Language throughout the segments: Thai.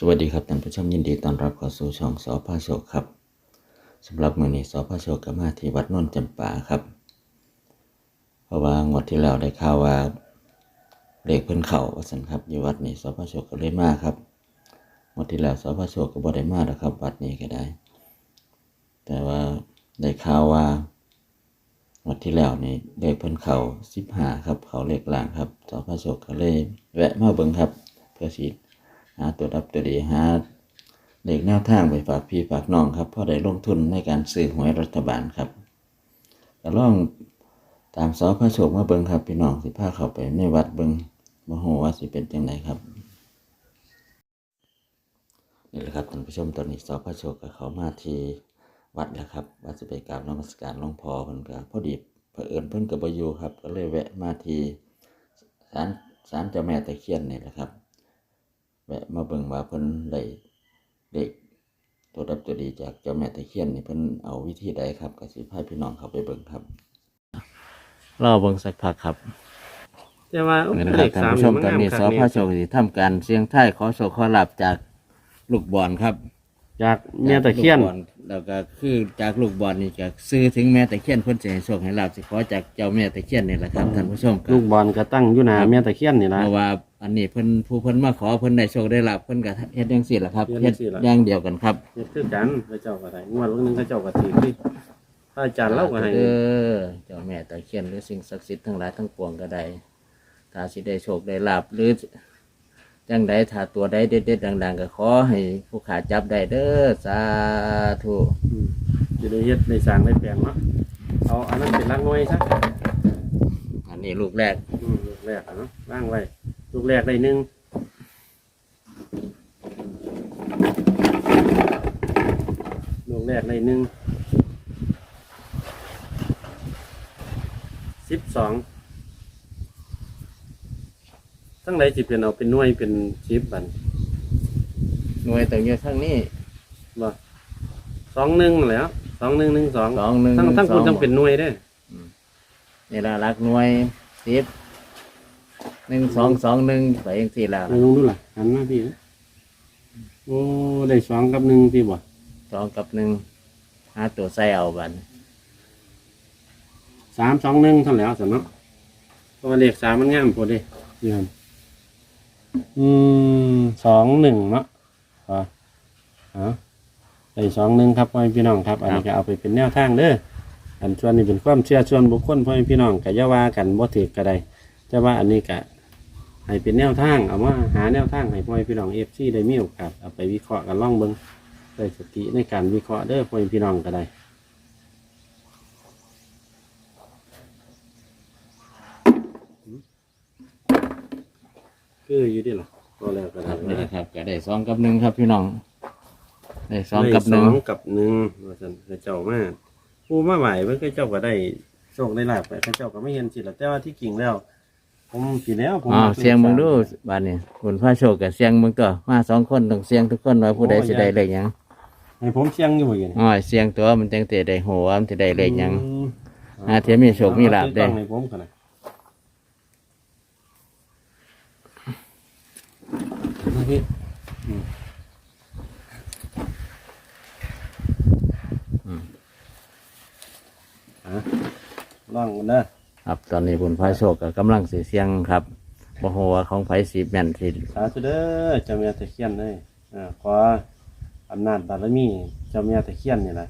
สวัสดีครับท่านผู้ชมยินดีต้อนรับเข้าสู่ช่องสอพาโชคครับสำหรับมือนี้สอพาโชคก็มาที่วัดโนนจำปาครับ เพราะว่างวดที่แล้วได้ข่าวว่าเลขเพิ่นเข้าว่าซั่นครับอยู่วัดนี้สอพาโชคก็เลยมาครับงวดที่แล้วสอพาโชคก็บ่ได้มาแล้วครับ วัดนี้ก็ได้ แต่ว่าได้ข่าวว่างวดที่แล้วนี่เลขเพิ่นเข้า15ครับ เขาเลขล่างครับสอพาโชคก็เลยแวะมาเบิ่งครับ เพื่อสิ หาตัวรับตัวดีหาเลขแนวทางไปฝากพี่ฝากน้องครับเพราะได้ลงทุนในการซื้อหวยรัฐบาลครับก็ลองตามซอพระโชคมาเบิงครับพี่น้องสิพาเข้าไปในวัดเบิงบ่ฮู้ว่าสิเป็นจังไดครับนี่แหละครับท่านผู้ชมตอนนี้ซอพระโชคก็เขามาที่วัดแล้วครับว่าจะไปกราบนมัสการหลวงพ่อเพิ่นก็พอดีเผอิญเพิ่นก็บ่อยู่ครับ ก็เลยแวะมาที่ศาลศาลเจ้าแม่ตะเคียนนี่แหละครับ แวะมาเบิ่งว่าเพิ่นได้เด็กตัวดับตัวดีจากเจ้าแม่ตะเคียนนี่เพิ่นเอาวิธีใดครับก็สิพาพี่น้องเข้าไปเบิ่งครับรอเบิ่งสักพักครับแต่ว่านี่นะคเลรับขท่านสามผู้ชมตอนนี้มัสงามพระโชคสิทำการเสี่ยงทายขอโชคขอลาบจากลูกบอลครับจากเมียตะเคียน จากลูกบอลแล้วก็คือจากลูกบอลนี่จะซื้อถึงแม่ตะเคียนเพิ่นสิให้โชคให้ลาบสิขอจากเจ้าแม่ตะเคียนนี่แหละครับท่านผู้ชมครับลูกบอลก็ตั้งอยู่หนาเมียตะเคียนนี่นะเพราะว่า อันนี้เพิ่นผู้เพิ่นมาขอเพิ่นได้โชคได้ลาบเพิ่นก็เฮ็ดจังซี่แหละครับเฮ็เฮ็ดดจังซี่ล่ะ อย่างเดียวกันครับเฮ็ดคือกันพระเจ้าก็ได้งวดวันหนึงพระเจ้าก็ถือที่พระอาจารย์เล่าก็ให้เออเจ้าแม่ตะเคียนหรือสิ่งศักดิ์สิทธิ์ทั้งหลายทั้งปวงก็ได้ถ้าสิได้โชคได้ลาบหรือจังใดถ้าตัวใดเด็ดๆดัง ๆ ก็ขอให้ผู้ขาจับได้เด้อสาธุอืมจะได้เฮ็ดได้สร้างได้แปลงเนาะเอาอันนั้นเป็นรักน้อยซะอันนี้ลูกแรกอืมลูกแรกอะเนาะว่างไว้ ลูกแรกได้หนึ่งลูกแรกได้หนึ่งสิบสองทั้งไหนสิเป็นเอาเป็นหน่วยเป็นชิปบันหน่วยตรงอยู่ทั้งนี้บ่สองหนึ่งนั่นแหล้วสองหนึ่งหนึ่งสองสองหนึ่งทั้งทั้งสคุอณงต้องเป็นหน่วยได้นี่ละรักหน่วยสิบ หนึ่งสองสองหนึ่งไปยังสี่แล้วลองดูล่ะหันมาพี่นะโอ้ได้สองกับหนึ่งพี่บ่สองกับหนึ่งหาตัวใส่เอาบันสามสองหนึ่งเท่าแล้วสำเนาะเพราะว่าเลขสามมันงามพอดีนี่ครับอืมสองหนึ่งเนาะอ๋อเอาได้สองหนึ่งครับพ่อแม่พี่น้องครับ อันนี้ก็เอาไปเป็นแนวทางเด้ออันส่วนนี้เป็นความเชื่อส่วนบุคคลพ่อแม่พี่น้องก็อย่าว่ากันบ่ถือก็ได้จะว่าอันนี้ก็ ให้เป็นแนวทางเอามาหาแนวทางให้พ่อแม่พี่น้องเอฟซีได้มีโอกาสเอาไปวิเคราะห์กันล่องเบิ่งได้สติในการวิเคราะห์เด้อพ่อแม่พี่น้องก็ได้คืออยู่ดิล่ะก็แล้วก็คได้รับนี่แหละครับก็ได้สองกับหนึ่งครับพี่น้อง ได้สองกับหได้นึ่งสองกับหนึ่งว่าซั่นพระเจ้ามาผู้มาไหวเพิ่นก็เจ้าก็ได้โชคได้ลาบไปพระเจ้าก็ไม่เห็นสิล่ะแต่ว่าที่จริงแล้ว ผมสิแล้วผมอ๋อเสียงมึงดูบ้านนี้คุณพระโชคกับเสียงมึงตัวมาสองคนต้องเสียงทุกคนว่าผู้ใดสิได้เลขหยังให้ผมเสียงอยู่อย่างนี้อ๋อเสียงตัวมันจังสิได้หัวมันสิได้เลขหยังอืมหาเทียมมีโชคมีลาภได้เอให้ผมกันนะมาพี่อืมอะลองกันเด้อ ครับตอนนี้คุณพระโชคก็กำลังสิเสียงครับบ่ฮู้ว่าของไผสิแม่นสิสาธุเด้อเจ้าแม่ตะเคียนเลยอ่าขออำนาจบารมีเจ้าแม่ตะเคียนนี่แหละ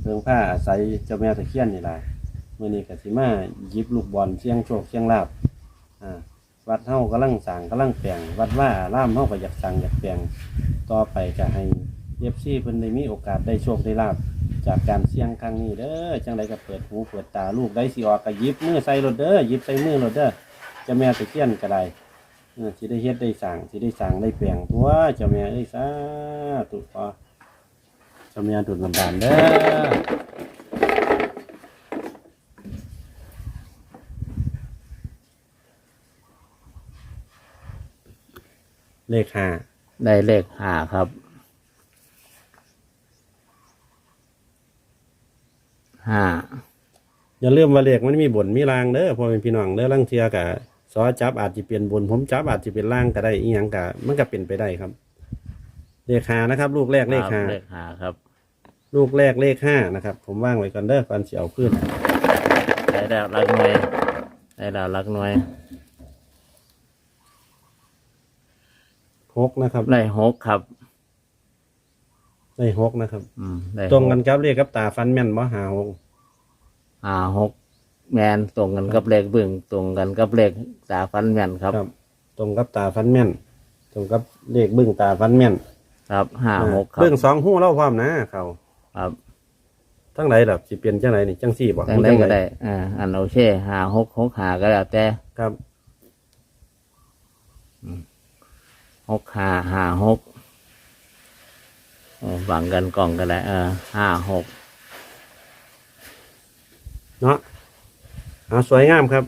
เพิ่งผ้าอาศัยเจ้าแม่ตะเคียนนี่แหละเมื่อนี้กสิมาหยิบลูกบอลเสียงโชคเสียงลาบอ่าวัดเฮากำลังสร้างกำลังแปลงวัดว่าอารามเฮาก็อยากสร้างอยากแปลงต่อไปก็ให้ เอฟซีเพิ่นได้มีโอกาสได้โชคได้ลาบจากการเสี่ยงครั้งนี้เด้อจังไดก็เปิดหูเปิดตาลูกได้สิออกก็หยิบมือใส่รถเด้อหยิบใส่มือรถเด้อเจ้าแม่ตะเคียนก็ได้เออสิได้เฮ็ดได้สั่งสิได้สั่งได้เปลี่ยงตัวเจ้าแม่เอ้ยสาธุขอเจ้าแม่ดุลบันดาลเด้อ เลขห้าได้เลขห้าครับ ห้าอย่าลืมว่าเลขมันมีบนมีรางเด้อพ่อแม่พี่น้องเด้อลังเทียกะซอจับอาจจะเปลี่ยนบนผมจับอาจจะเป็นล่างก็ได้อีหยังกะมันก็เป็นไปได้ครับ เลขหานะครับ ลูกแรกเลขครัหาบเลขหาครับ ลูกแรกเลขห้านะครับ ผมว่างไว้ก่อนเด้อก่อนสิเอาขึ้นได้แล้วรักหน่วยได้แล้วรักหน่วยหกนะครับได้หกครับ ได้หกนะครับ อืมได้ตรงกันหครับเลขกับตาฟันแม่นบ่หาหกห้าหกแมนตรงกันกับเลขบึ้งตรงกันกับเลขตาฟันแมนครับ ตรงกับตาฟันแม่น ตรงกับเลขเบึ้งตาฟันแม่นครับห้าหกครับเบื้องสองหู้เล่าความนะเขาครับทั้งไหนล่ะสิเปลี่ยนจังไหนนี่จังสี่บ่จังได้ก็ได้อ่าอันโอเคห้าหกหกหาก็แล้วแต่ครับหกห้าห้าหก โอ้บังกันกล่องก็ได้เออห้าหกเนาะเอาสวยงามครับ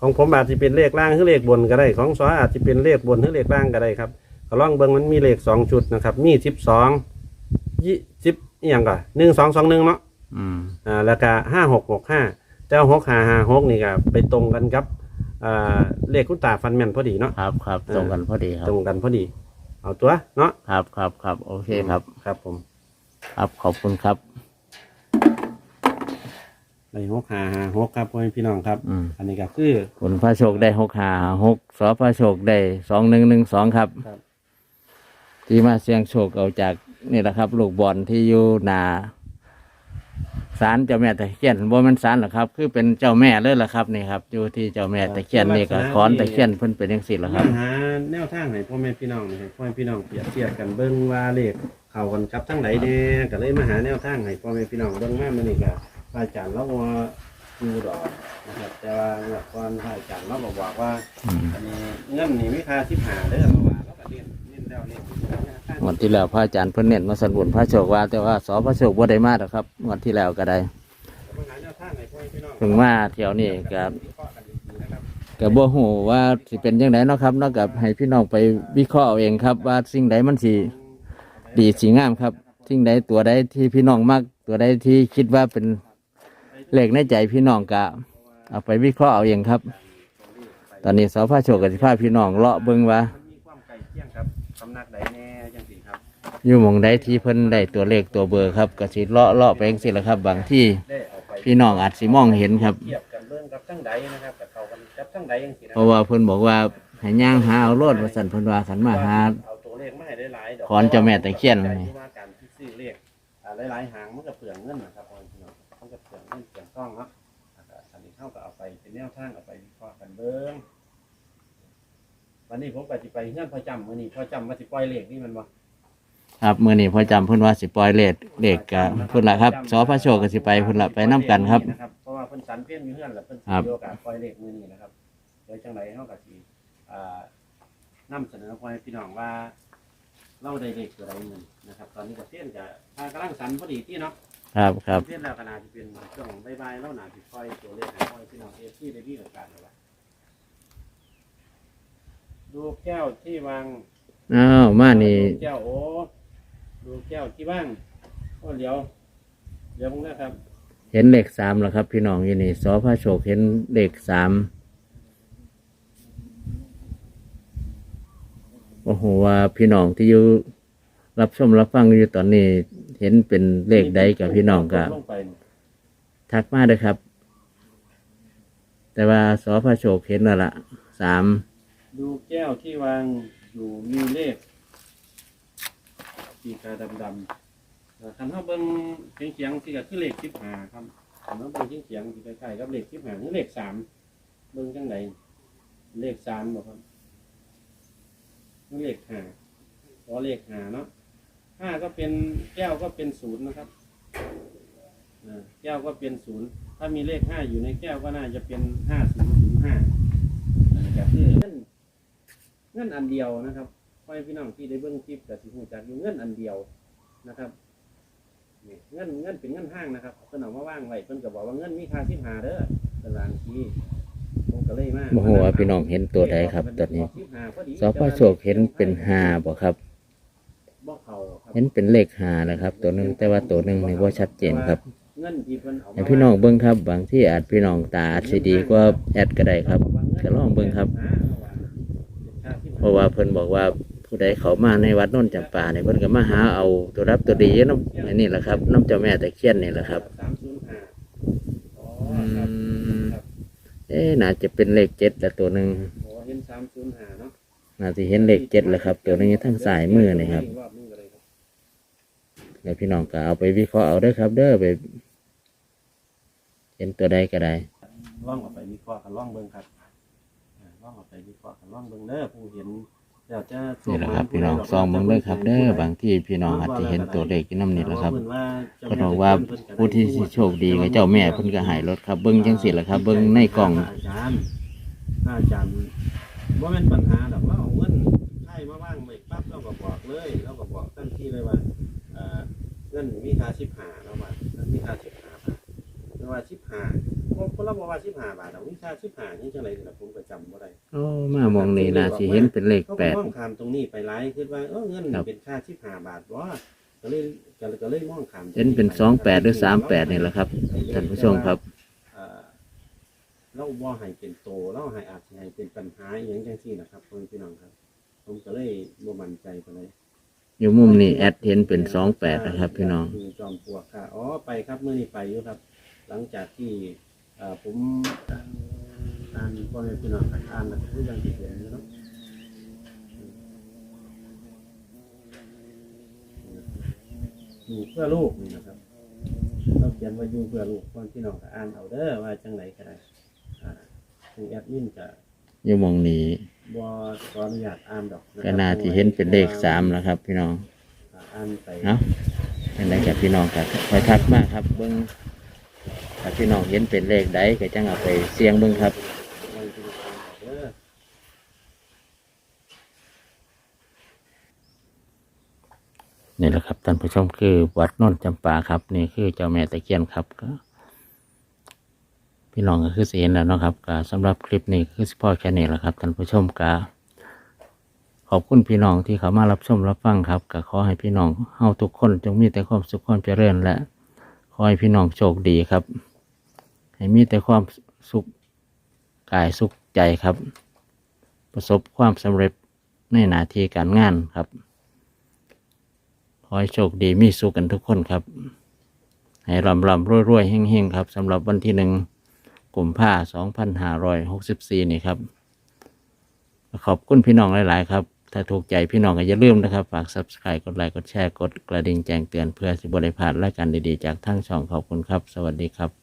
ของผมอาจจะเป็นเลขล่างหรือเลขบนก็ได้ ของสออาจจะเป็นเลขบนหรือเลขล่างก็ได้ครับก็ลองเบิ่งมันมีเลขสองชุดนะครับ มีสิบสองยี่สิบอหย่างก่อนหนึ่งสองสองหนึ่งเนาะอืมอ่าแล้วก็ห้าหกหกห้าเจ้าหกห้าห้าหกนี่ก็ไปตรงกันครับอ่าเลขคุณตาฟันแม่นพอดีเนาะครับครับเออตรงกันพอดีครับ ตรงกันพอดี เอาตัวเนาะครับครับครับโอเคครับ ครับผม ครับขอบคุณครับ ในหกห้าห้าหกครับพ่อแม่พี่น้องครับ อืม อันนี้ก็คือผลพระโชคได้หกหาหกสอพระโชคได้สองหนึ่งหนึ่งสองครับ ครับ ที่มาเสี่ยงโชคเอาจากนี่แหละครับ ลูกบอลที่อยู่หนา ศาลเจ้าแม่ตะเคียนบ่แมันศาลหรอกครับ คือเป็นเจ้าแม่เลยล่ะครับนี่ครับอยู่ที่เจ้าแม่ตะเคียนนี่ก็ขอนตะเคียนเพิ่นเป็นยังสิล่ะครับปัญหาแนวทางให้พ่อแม่พี่น้องนี่ให้พ่อแม่พี่น้องเปรียบเทียบกันเบิ่งว่าเลขเข้ากันกับทั้งใดแน่ก็เลยมาหาแนวทางให้พ่อแม่พี่น้องเบิ่งมามื้อนี้ก็พระอาจารย์เราว่าอยู่ดอกนะครับ แต่ว่าเมื่อก่อนพระอาจารย์เราก็บอกว่าอืมอันนี้เงินนี่มีค่า15เด้อเพราะว่าเราก็เรียนเรียนแล้วเรียนอีกงว ดที่แล้วพระอาจารย์เพิ่นเน้นมาสันบุญพระโชคว่า แต่ว่าสอพระโชคบ่ได้มาหรอกครับงวดที่แล้วก็ได้มาหาแนวทางให้พ่อแม่พี่น้องเพิ่งมาเที่ยวนี้ก็วิเคราะห์กันดีๆนะครับก็บ่ฮู้ว่าสิเป็นจังไดเนาะครับนอกจากให้พี่น้องไปวิเคราะห์เอาเองครับ ว่าสิ่งใดมันสิดีสิงามครับ สิ่งใดตัวใดที่พี่น้องมักตัวใดที่คิดว่าเป็นเลขในใจพี่น้องก็เอาไปวิเคราะห์เอาเองครับ ตอนนี้สพระโชคกับสิพาพี่น้องเลาะเบิ่งว่ามันมีความใกล้เคียงครับสำนักใดแน่จังซี่ครับ อยู่หมองใดที่เพิ่นได้ตัวเลขตัวเบอร์ครับก็สิเลาะเลาะไปจังซี่แหละครับ บางที่ได้เอาไปพี่น้องอาจสิมองเห็นครับ เทียบกันเบิ่งกับทั้งใดนะครับกับเขากันกับทั้งใดจังซี่นะเพราะว่าเพิ่นบอกว่าให้ย่างหาเอาโลดว่าสั่นเพิ่นว่าขันมาหา เอาตัวเลขมาให้ได้หลายดอกขอนเจ้าแม่ตะเคียนใจที่ว่าการที่ซื้อเลขอ่าหลายๆหางมันก็เปลืองเงินนะครับพ่อพี่น้องมันก็เปลืองเงินเปลืองต้องเนาะอ่าอันนี้เข้าก็เอาไปเป็นแนวทางเอาไปวิเคราะห์กันเบิ่งวันนี้ผมก็สิไปเงื่อนพ่อจำมื้อนี้พ่อจำมาสิปล่อยเลขนี่มันบ่ ครับมื้อนี้พ่อจำเพิ่นว่าสิปล่อยเลขเลขก็เพิ่นล่ะครับสพระโชคก็สิไปเพิ่นล่ะไปนํกันครับ เพราะว่าเพิ่นสันเพี้ยนอยู่เฮือนแล้วเพิ่นสิครับมีโอกาสปล่อยเลขมื้อนี้นะครับเดี๋ยวจังไดเฮาก็สิอ่านำเสนอพ่อให้พี่น้องว่าเราได้เลขตัวใดเงินนะครับ ตอนนี้ก็เพี้ยนจะทางกำลังสันพอดีที่เนาะครับครับเพี้ยนแล้วก็น่าจะเป็นช่วงบ่ายๆแล้วน่าจะปล่อยตัวเลขให้พ่อให้พี่น้องเอฟซีได้มีโอกาสแล้วล่ะดูแก้วที่วางอ้าวมานี่ ดูแก้วโอ้ ดูแก้วที่ว่างโอ้เดี๋ยวเดี๋ยวมึงนะครับ เห็นเลขสามแล้วครับ พี่น้องอยู่นี่สพระโชคเห็นเลขสามโอ้โหว่าพี่น้องที่อยู่รับชมรับฟังอยู่ตอนนี้ เห็นเป็นเลขใดกับพี่น้องก็ลงไปทักมาเลยครับ แต่ว่าสพระโชคเห็นแล้วล่ะสามดูแก้วที่วางอยู่มีเลข สีกาดำๆเอ่อคันเท่าเบิ้งเฉียงๆที่ก็คือเลขสิบหาครับคันเท่าเบิ้งเฉียงๆที่ใกล้ๆกับเลขสิบหาหรือเลขสามเบิ้งจังไดเลขสามบอกครับหรือเลขหาอ๋อเลขหาเนาะห้าก็เป็นแก้วก็เป็นศูนย์นะครับอ่าแก้วก็เป็นศูนย์ถ้ามีเลขห้าอยู่ในแก้วก็น่าจะเป็นห้าศูนย์ศูนย์ห้านะครับคือเงินเงินอันเดียวนะครับ พ่อให้พี่น้องที่ได้เบิ้งคลิปกับที่หูจักอยู่เงินอันเดียวนะครับนี่เงินเงินเป็นเงินห้างนะครับเพิ่นเอามาว่างไว้เพิ่นก็บอกว่าเงินมีค่าสิบห้าเด้อตารางทีผมก็เลยมาโอ้โหว่าพี่น้องเห็นตัวใดครับตอนนี้สพระโชคเห็นเป็นห้าบ่ครับ บ่เข้าครับ เห็นเป็นเลขห้านะครับ ตัวหนึ่งแต่ว่าตัวหนึ่งนี่ว่าชัดเจนครับเงินที่เพิ่นเอามาให้พี่น้องเบิ้งครับ บางที่อาจพี่น้องตาอาจสิดีกว่าแอดก็ได้ครับก็ลองเบิ้งครับ เพราะว่าเพิ่นบอกว่า ผู้ใดเขามาในวัดโนนจำปาเนี่ยเพิ่นก็มาหาเอาตัวรับตัวดีน้ำอันนี่แหละครับน้ำเจ้าแม่ตะเคียนนี่แหละครับสามศูนย์ห้าอ๋ออืครับมครับเอ๊ะน่าจะเป็นเลขเจ็ดละตัวหนึ่งโอ้เห็นสามศูนย์ห้าเนาะน่าจะเห็นเลขเจ็ดละครับ ตัวหนึงอยู่ทางสายมือนี่ครับอีกรอบหนึงก็ได้ครับแล้วพี่น้องก็เอาไปวิเคราะห์เอาเด้อครับ เด้อไปเห็นตัวใดก็ได้ล่องออกไปวิเคราะห์กันล่องเบิ่งครับอ่าล่องออกไปวิเคราะห์กันล่องเบิ่งเด้อผู้เห็นเดี๋ยวจะ นี่แหละครับพี่น้องซองเบิ่งเด้อครับเด้อบางที่พี่น้องอาจจะเห็นตัวเลขที่น้ำนี่แหละครับก็บอกว่าผู้ที่โชคดีกับเจ้าแม่เพิ่นก็ใหายรถครับ เบิ้งจังสิล่ะครับ เบิ้งในกล่องอาจารย์ถ้าอาจารย์ว่าเป็นปัญหาดอกว่าเอาเงินไข่มาว่างไม่ปั๊บเราก็บอกเลยเราก็บอกทันทีเลยว่าเอ่อเงินมีค่าสิบห้าแล้วว่าเงินมีค่าสิบห้าบาทไม่ว่าสิบห้า คนเราบอกว่าสิบห้าบาทแต่มีค่าสิบห้านี่จังไรเนี่ยผมก็จำบ่ได้โอ้มามองนี่น่าสิเห็นเป็นเลขเขาแปก็ด มองขามตรงนี้ไปไล่คิดว่าเออเงินครับ เป็นค่าสิบห้าบาทว่าก็เลยก็เลยก็เลยมองขามเห็นเป็นสองแปดหรือสามแปดนี่แหละครับท่านผู้ชมครับ เอ่อเราบ่ให้เป็นโตเราให้อาจจะให้เป็นปัญหาอหย่างจังซี่นะครับพ่อพี่น้องครับ ผมก็เลยบ่มั่นใจไปเลย อยู่มุมนี้แอดเห็นเป็นสองแปดนะครับ พี่น้องคือจอมปลวกค่ะ อ๋อ ไปครับเมื่อนี้ไปอยู่ครับ หลังจากที่เอ่อผมอ่านอ่านพ่อแม่พี่น้องกันอ่านแล้วก็ยังสิเห็นอยู่เนาะอยู่เพื่อลูกนี่นะครับเราเขียนว่าอยู่เพื่อลูกพ่อพี่น้องก็อ่านเอาเด้อว่าจังไหนก็ได้อ่าถึงแอดมินจะอยู่มองนี้บอขออนุญาตอ่านดอกะครับก็น่าที่เห็นเป็นเลขสามแล้วครับพี่น้อง อ่าอ่านไป เนาะเป็นไรกับพี่น้องกับคอยทักมากครับเบิ้ง ถ้าพี่น้องเห็นเป็นเลขใดก็จังเอาไปเสี่ยงเบิ้งครับนี่แหละครับท่านผู้ชมคือวัดโนนจำปาครับ นี่คือเจ้าแม่ตะเคียนครับก็พี่น้องก็คือสิเห็นแล้วนะครับก็สำหรับคลิปนี้คือสิพ่อแค่นี้แหละครับท่านผู้ชมก็ขอบคุณพี่น้องที่เขามารับชมรับฟังครับก็ขอให้พี่น้องเฮาทุกคนจงมีแต่ความสุขความเจริญและขอให้พี่น้องโชคดีครับ ให้มีแต่ความสุขกายสุขใจครับ ประสบความสำเร็จในหน้าที่การงานครับขอให้โชคดีมีสุขกันทุกคนครับ ให้ร่ำร่ำรวยรวยๆเฮงครับสำหรับวันที่หนึ่งกลุ่มผ้าสองพันห้าร้อยหกสิบสี่นี่ครับ ขอบคุณพี่น้องหลาย ๆ ครับ ถ้าถูกใจพี่น้องก็อย่าลืมนะครับ ฝาก subscribe กดไลค์กดแชร์กดกระดิ่งแจ้งเตือนเพื่อสิบริพลาดรายการดี ๆ จากทั้งช่องขอบคุณครับ สวัสดีครับ